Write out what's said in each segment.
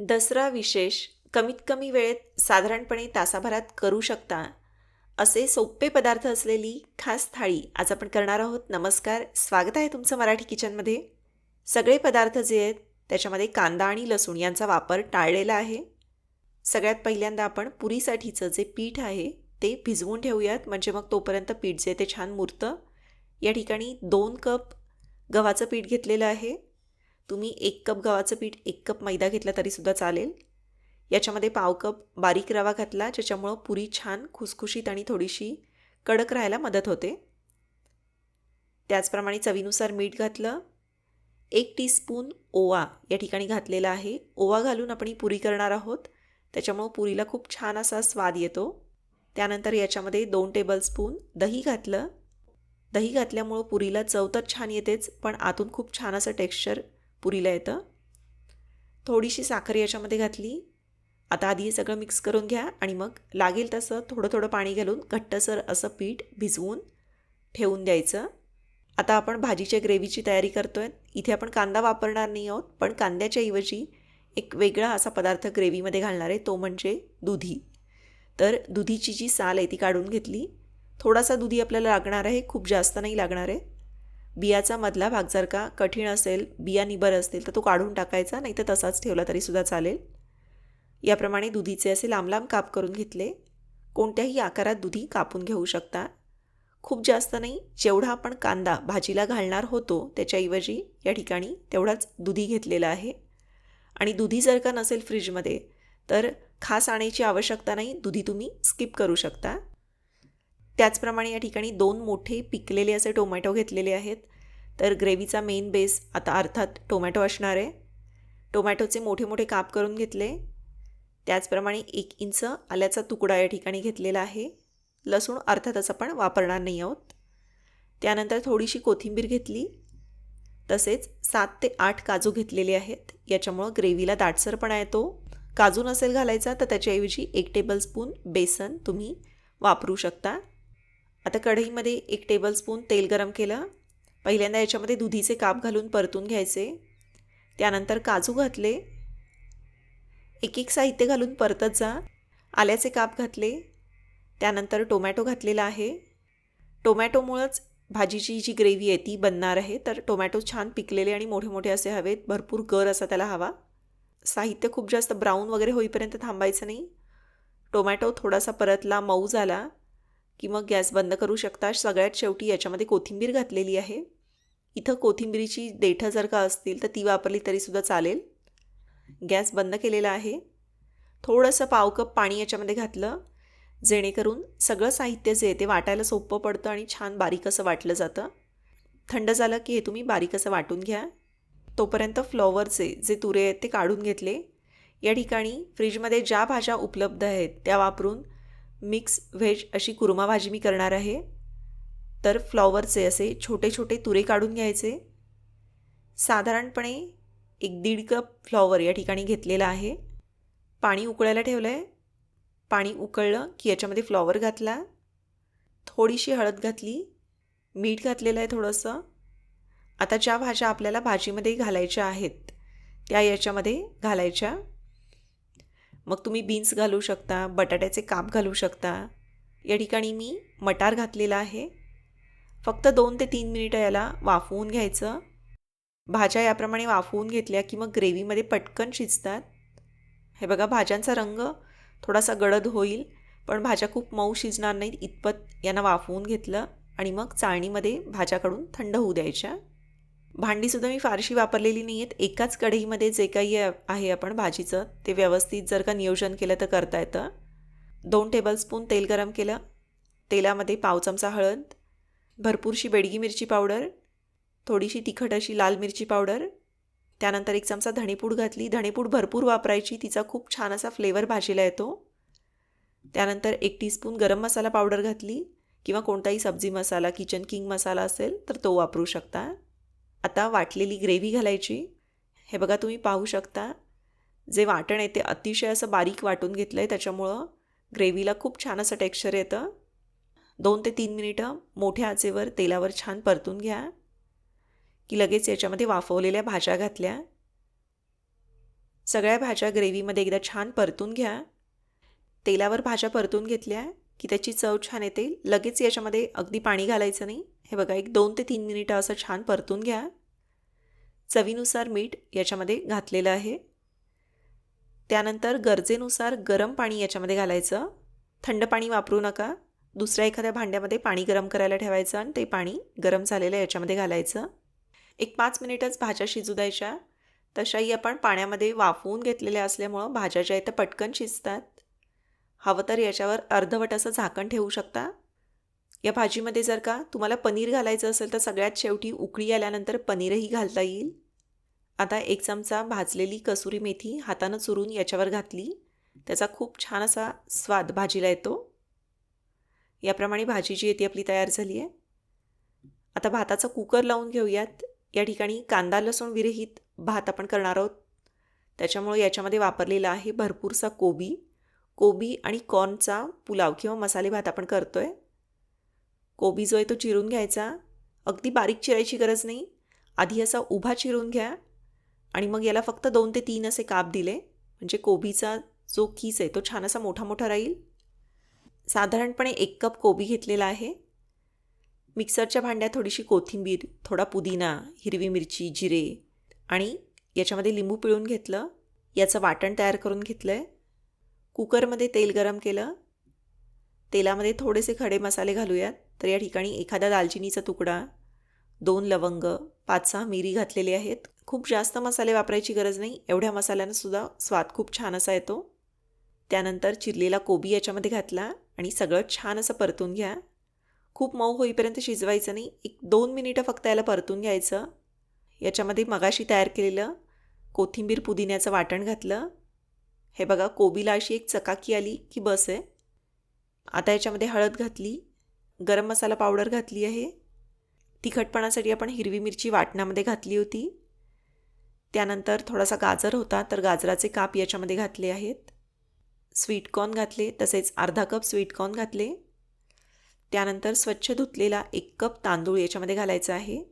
दसरा विशेष कमीत कमी वेळेत साधारणपणे तासाभरात करू शकता. असे सोपे पदार्थ असलेली खास थाळी आज आपण करणार आहोत. नमस्कार स्वागत आहे तुमचं मराठी किचनमध्ये. सगळे पदार्थ जे आहेत त्याच्यामध्ये कांदा आणि लसूण यांचा वापर टाळलेला आहे. सगळ्यात पहिल्यांदा आपण पुरीसाठीचं जे पीठ आहे ते भिजवून ठेवूयात. म्हणजे मग तोपर्यंत पीठ जे ते छान मुरतं. या ठिकाणी दोन कप गव्हाचं पीठ घेतलेलं आहे. तुम्ही एक कप गव्हाचं पीठ एक कप मैदा घेतला तरीसुद्धा चालेल. याच्यामध्ये पाव कप बारीक रवा घातला ज्याच्यामुळं पुरी छान खुसखुशीत आणि थोडीशी कडक राहायला मदत होते. त्याचप्रमाणे चवीनुसार मीठ घातलं. एक टीस्पून ओवा या ठिकाणी घातलेला आहे. ओवा घालून आपण पुरी करणार आहोत. त्याच्यामुळं पुरीला खूप छान असा स्वाद येतो. त्यानंतर याच्यामध्ये दोन टेबलस्पून दही घातलं. दही घातल्यामुळं पुरीला चव तर छान येतेच पण आतून खूप छान असं टेक्स्चर पुरीला येतं. थोडीशी साखर याच्यामध्ये घातली. आता आधी हे सगळं मिक्स करून घ्या आणि मग लागेल तसं थोडं थोडं पाणी घालून घट्टसर असं पीठ भिजवून ठेवून द्यायचं. आता आपण भाजीच्या ग्रेव्हीची तयारी करतो आहे इथे आपण कांदा वापरणार नाही आहोत पण कांद्याच्या ऐवजी एक वेगळा असा पदार्थ ग्रेव्हीमध्ये घालणार आहे तो म्हणजे दुधी. तर दुधीची जी साल आहे ती काढून घेतली. थोडासा दुधी आपल्याला लागणार आहे खूप जास्त नाही लागणार आहे. बियाचा मधला भाग जर का कठीण असेल बिया निबर असतील तर तो काढून टाकायचा नाही तर तसाच ठेवला तरीसुद्धा चालेल. याप्रमाणे दुधीचे असे लांब लांब काप करून घेतले. कोणत्याही आकारात दुधी कापून घेऊ शकता. खूप जास्त नाही जेवढा आपण कांदा भाजीला घालणार होतो त्याच्याऐवजी या ठिकाणी तेवढाच दुधी घेतलेला आहे. आणि दुधी जर का नसेल फ्रीजमध्ये तर खास आणायची आवश्यकता नाही दुधी तुम्ही स्किप करू शकता. त्याचप्रमाणे या ठिकाणी दोन मोठे पिकलेले असे टोमॅटो घेतलेले आहेत. तर ग्रेव्हीचा मेन बेस आता अर्थात टोमॅटो असणार आहे. टोमॅटोचे मोठे मोठे काप करून घेतले. त्याचप्रमाणे एक इंच आल्याचा तुकडा या ठिकाणी घेतलेला आहे. लसूण अर्थातच आपण वापरणार नाही आहोत. त्यानंतर थोडीशी कोथिंबीर घेतली. तसेच सात ते आठ काजू घेतलेले आहेत. याच्यामुळं ग्रेव्हीला दाटसरपणा येतो काजू नसेल घालायचा तर त्याच्याऐवजी एक टेबलस्पून बेसन तुम्ही वापरू शकता. आता कढईमध्ये एक टेबलस्पून तेल गरम केलं. पहिल्यांदा याच्यामध्ये दुधीचे काप घालून परतून घ्यायचे. त्यानंतर काजू घातले. एक एक साहित्य घालून परतत जा. आल्याचे काप घातले. त्यानंतर टोमॅटो घातलेला आहे. टोमॅटोमुळंच भाजीची जी ग्रेव्ही आहे ती बनणार आहे. तर टोमॅटो छान पिकलेले आणि मोठे मोठे असे हवेत. भरपूर गर असा त्याला हवा. साहित्य खूप जास्त ब्राऊन वगैरे होईपर्यंत थांबायचं नाही. टोमॅटो थोडासा परतला मऊ झाला. की मग गॅस बंद करू शकता सगळ्यात शेवटी याच्यामध्ये कोथिंबीर घातलेली आहे. इथं कोथिंबीरीची देठं जर का असतील तर ती वापरली तरीसुद्धा चालेल. गॅस बंद केलेला आहे. थोडंसं पाव कप पाणी याच्यामध्ये घातलं जेणेकरून सगळं साहित्य जे आहे ते वाटायला सोपं पडतं आणि छान बारीक असं वाटलं जातं. थंड झालं की हे तुम्ही बारीक असं वाटून घ्या. तोपर्यंत फ्लॉवरचे जे तुरे आहेत ते काढून घेतले. या ठिकाणी फ्रीजमध्ये ज्या भाज्या उपलब्ध आहेत त्या वापरून मिक्स व्हेज अशी कुर्मा भाजी मी करणार आहे. तर फ्लॉवरचे असे छोटे छोटे तुरे काढून घ्यायचे. साधारणपणे एक दीड कप फ्लॉवर या ठिकाणी घेतलेला आहे. पाणी उकळायला ठेवलं आहे पाणी उकळलं की याच्यामध्ये फ्लॉवर घातला. थोडीशी हळद घातली. मीठ घातलेलं आहे थोडंसं. आता ज्या भाज्या आपल्याला भाजीमध्ये घालायच्या आहेत त्या याच्यामध्ये घालायच्या. मग तुम्ही बीन्स घालू शकता बटाट्याचे काप घालू शकता. या ठिकाणी मी मटार घातलेला आहे. फक्त दोन ते तीन मिनिटं याला वाफवून घ्यायचं. भाज्या याप्रमाणे वाफवून घेतल्या की मग ग्रेव्हीमध्ये पटकन शिजतात. हे बघा भाज्यांचा रंग थोडासा गडद होईल पण भाज्या खूप मऊ शिजणार नाहीत. इतपत यांना वाफवून घेतलं आणि मग चाळणीमध्ये भाज्या काढून थंड होऊ द्यायच्या. भांडीसुद्धा मी फारशी वापरलेली नाही आहेत एकाच कढईमध्ये जे काही आहे आपण भाजीचं ते व्यवस्थित जर का नियोजन केलं तर करता येतं. दोन टेबलस्पून तेल गरम केलं. तेलामध्ये पाव चमचा हळद भरपूरशी बेडगी मिरची पावडर थोडीशी तिखट अशी लाल मिरची पावडर त्यानंतर एक चमचा धणेपूड घातली. धणेपूड भरपूर वापरायची तिचा खूप छान असा फ्लेवर भाजीला येतो. त्यानंतर एक टीस्पून गरम मसाला पावडर घातली. किंवा कोणताही सब्जी मसाला किचन किंग मसाला असेल तर तो वापरू शकता. आता वाटलेली ग्रेव्ही घालायची. हे बघा तुम्ही पाहू शकता. जे वाटण आहे ते अतिशय असं बारीक वाटून घेतलं आहे त्याच्यामुळं ग्रेव्हीला खूप छान असं टेक्स्चर येतं. दोन ते तीन मिनिटं मोठ्या आचेवर तेलावर छान परतून घ्या. की लगेच याच्यामध्ये वाफवलेल्या भाज्या घातल्या. सगळ्या भाज्या ग्रेव्हीमध्ये एकदा छान परतून घ्या. तेलावर भाज्या परतून घेतल्या की त्याची चव छान येते. लगेच याच्यामध्ये अगदी पाणी घालायचं नाही. हे बघा एक दोन ते तीन मिनिटं असं छान परतून घ्या. चवीनुसार मीठ याच्यामध्ये घातलेलं आहे. त्यानंतर गरजेनुसार गरम पाणी याच्यामध्ये घालायचं. थंड पाणी वापरू नका. दुसऱ्या एखाद्या भांड्यामध्ये पाणी गरम करायला ठेवायचं आणि ते पाणी गरम झालेलं याच्यामध्ये घालायचं. एक पाच मिनिटच भाज्या शिजू द्यायच्या. तशाही आपण पाण्यामध्ये वाफवून घेतलेल्या असल्यामुळं भाज्या ज्या आहेत त्या पटकन शिजतात. हवं तर याच्यावर अर्धवट असं झाकण ठेवू शकता. या भाजीमध्ये जर का तुम्हाला पनीर घालायचं असेल तर सगळ्यात शेवटी उकळी आल्यानंतर पनीरही घालता येईल. आता एक चमचा भाजलेली कसुरी मेथी हातानं चुरून याच्यावर घातली. त्याचा खूप छान असा स्वाद भाजीला येतो. याप्रमाणे भाजी जी आहे ती आपली तयार झाली आहे. आता भाताचा कुकर लावून घेऊयात. या ठिकाणी कांदा लसूण विरहित भात आपण करणार आहोत. त्याच्यामुळे याच्यामध्ये वापरलेला आहे भरपूरसा कोबी. कोबी आणि कॉर्नचा पुलाव किंवा मसाले भात आपण करतो आहे कोबी जो आहे तो चिरून घ्यायचा. अगदी बारीक चिरायची गरज नाही. आधी असा उभा चिरून घ्या. आणि मग याला फक्त दोन ते तीन असे काप दिले. म्हणजे कोबीचा जो खीस आहे तो छान असा मोठा मोठा राहील. साधारणपणे एक कप कोबी घेतलेला आहे. मिक्सरच्या भांड्यात थोडीशी कोथिंबीर थोडा पुदिना हिरवी मिरची जिरे आणि याच्यामध्ये लिंबू पिळून घेतलं. याचं वाटण तयार करून घेतलं आहे कुकरमध्ये तेल गरम केलं. तेलामध्ये थोडेसे खडे मसाले घालूयात. तर या ठिकाणी एखादा दालचिनीचा तुकडा दोन लवंग पाच सहा मिरी घातलेले आहेत. खूप जास्त मसाले वापरायची गरज नाही. एवढ्या मसाल्यानंसुद्धा स्वाद खूप छान असा येतो. त्यानंतर चिरलेला कोबी याच्यामध्ये घातला आणि सगळं छान असं परतून घ्या. खूप मऊ होईपर्यंत शिजवायचं नाही. एक दोन मिनिटं फक्त याला परतून घ्यायचं. याच्यामध्ये मगाशी तयार केलेलं कोथिंबीर पुदिन्याचं वाटण घातलं. हे बघा कोबीला अशी एक चकाकी आली की बस आहे. आता याच्यामध्ये हळद घातली गरम मसाला पावडर घातली आहे. तिखटपणासाठी आपण हिरवी मिरची वाटणामध्ये घातली होती. त्यानंतर थोडासा गाजर होता तर गाजराचे काप याच्यामध्ये घातले आहेत. स्वीटकॉर्न घातले तसेच अर्धा कप स्वीटकॉर्न घातले. त्यानंतर स्वच्छ धुतलेला एक कप तांदूळ याच्यामध्ये घालायचा आहे.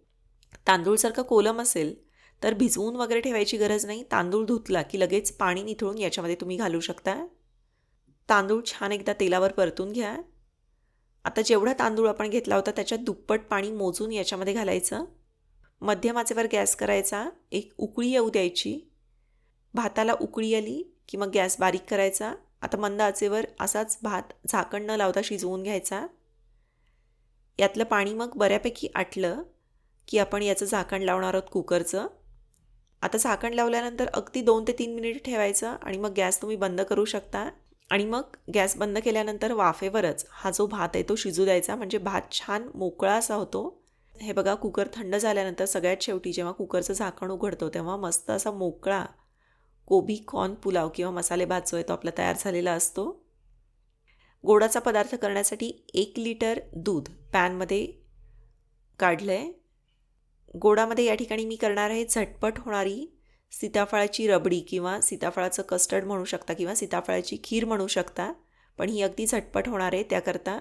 तांदूळ जर का कोलम असेल तर भिजवून वगैरे ठेवायची गरज नाही. तांदूळ धुतला की लगेच पाणी निथळून याच्यामध्ये तुम्ही घालू शकता. तांदूळ छान एकदा तेलावर परतून घ्या. आता जेवढा तांदूळ आपण घेतला होता त्याच्यात दुप्पट पाणी मोजून याच्यामध्ये घालायचं. मध्यम आचेवर गॅस करायचा. एक उकळी येऊ द्यायची. भाताला उकळी आली की मग गॅस बारीक करायचा. आता मंद आचेवर असाच भात झाकण न लावता शिजवून घ्यायचा. यातलं पाणी मग बऱ्यापैकी आटलं की आपण याचं झाकण लावणार आहोत कुकरचं. आता झाकण लावल्यानंतर अगदी दोन ते तीन मिनिट ठेवायचं आणि मग गॅस तुम्ही बंद करू शकता. आणि मग गॅस बंद केल्यानंतर वाफेवरच हा जो भात आहे तो शिजू द्यायचा. म्हणजे भात छान मोकळा असा होतो. हे बघा कुकर थंड झाल्यानंतर सगळ्यात शेवटी जेव्हा कुकरचं झाकण उघडतो तेव्हा मस्त असा मोकळा कोबी कॉर्न पुलाव किंवा मसाले भात जो आहे तो आपला तयार झालेला असतो. गोडाचा पदार्थ करण्यासाठी एक लिटर दूध पॅनमध्ये काढलं आहे गोडामध्ये या ठिकाणी मी करणार आहे झटपट होणारी सीताफळाची रबडी किंवा सीताफळाचं कस्टर्ड म्हणू शकता किंवा सीताफळाची खीर म्हणू शकता. पण ही अगदी झटपट होणार आहे. त्याकरता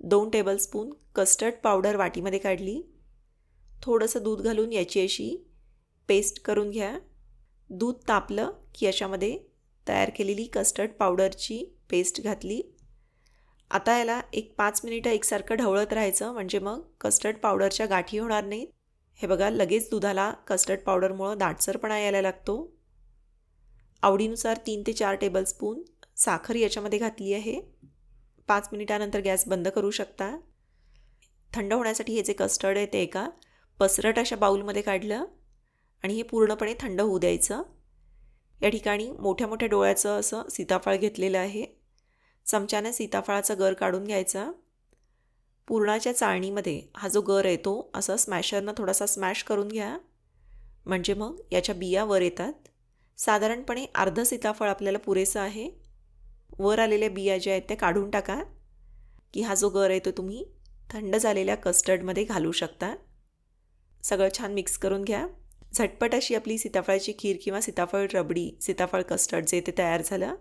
दोन टेबलस्पून कस्टर्ड पावडर वाटीमध्ये काढली. थोडंसं दूध घालून याची अशी पेस्ट करून घ्या. दूध तापलं की याच्यामध्ये तयार केलेली कस्टर्ड पावडरची पेस्ट घातली. आता याला एक पाच मिनिटं एकसारखं ढवळत राहायचं. म्हणजे मग कस्टर्ड पावडरच्या गाठी होणार नाहीत. हे बघा लगेच दुधाला कस्टर्ड पावडरमुळं दाटसरपणा यायला लागतो. आवडीनुसार तीन ते चार टेबलस्पून साखर याच्यामध्ये घातली आहे. पाच मिनिटानंतर गॅस बंद करू शकता. थंड होण्यासाठी हे जे कस्टर्ड आहे ते एका पसरट अशा बाऊलमध्ये काढलं आणि हे पूर्णपणे थंड होऊ द्यायचं. या ठिकाणी मोठ्या मोठ्या डोळ्याचं असं सीताफळ घेतलेलं आहे. चमच्याने सीताफळाचा गर काढून घ्यायचा. पुरणाच्या चाळणीमध्ये हा जो गर आहे तो असं स्मॅशरनं थोडासा स्मॅश करून घ्या. म्हणजे मग याच्या बिया वर येतात. साधारणपणे अर्ध सीताफळ आपल्याला पुरेसं आहे. वर आलेल्या बिया ज्या आहेत त्या काढून टाका. की हा जो गर आहे तो तुम्ही थंड झालेल्या कस्टर्डमध्ये घालू शकता. सगळं छान मिक्स करून घ्या. झटपट अशी आपली सीताफळाची खीर किंवा सीताफळ रबडी सीताफळ कस्टर्ड जे ते तयार झालं.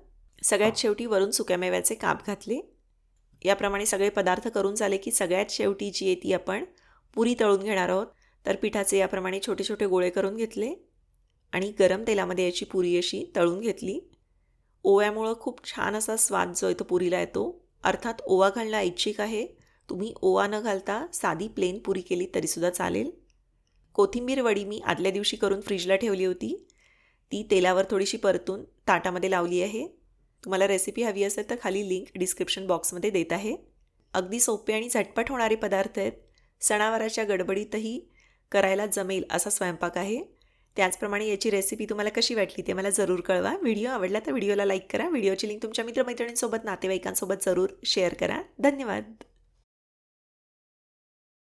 सगळ्यात शेवटी वरून सुक्यामेव्याचे काप घातले. याप्रमाणे सगळे पदार्थ करून झाले की सगळ्यात शेवटी जी आहे ती आपण पुरी तळून घेणार आहोत. तर पिठाचे याप्रमाणे छोटे छोटे गोळे करून घेतले आणि गरम तेलामध्ये याची पुरी अशी तळून घेतली. ओव्यामुळं खूप छान असा स्वाद जो आहे तो पुरीला येतो. अर्थात ओवा घालणं ऐच्छिक आहे. तुम्ही ओवा न घालता साधी प्लेन पुरी केली तरीसुद्धा चालेल. कोथिंबीर वडी मी आदल्या दिवशी करून फ्रीजला ठेवली होती. ती तेलावर थोडीशी परतून ताटामध्ये लावली आहे. तुम्हाला रेसिपी हवी असेल तर खाली लिंक डिस्क्रिप्शन बॉक्समध्ये देत आहे. अगदी सोपे आणि झटपट होणारे पदार्थ आहेत. सणावाराच्या गडबडीतही करायला जमेल असा स्वयंपाक आहे. त्याचप्रमाणे याची रेसिपी तुम्हाला कशी वाटली ते मला जरूर कळवा. व्हिडिओ आवडला तर व्हिडिओला लाईक करा. व्हिडिओची लिंक तुमच्या मित्रमैत्रिणींसोबत नातेवाईकांसोबत जरूर शेअर करा. धन्यवाद.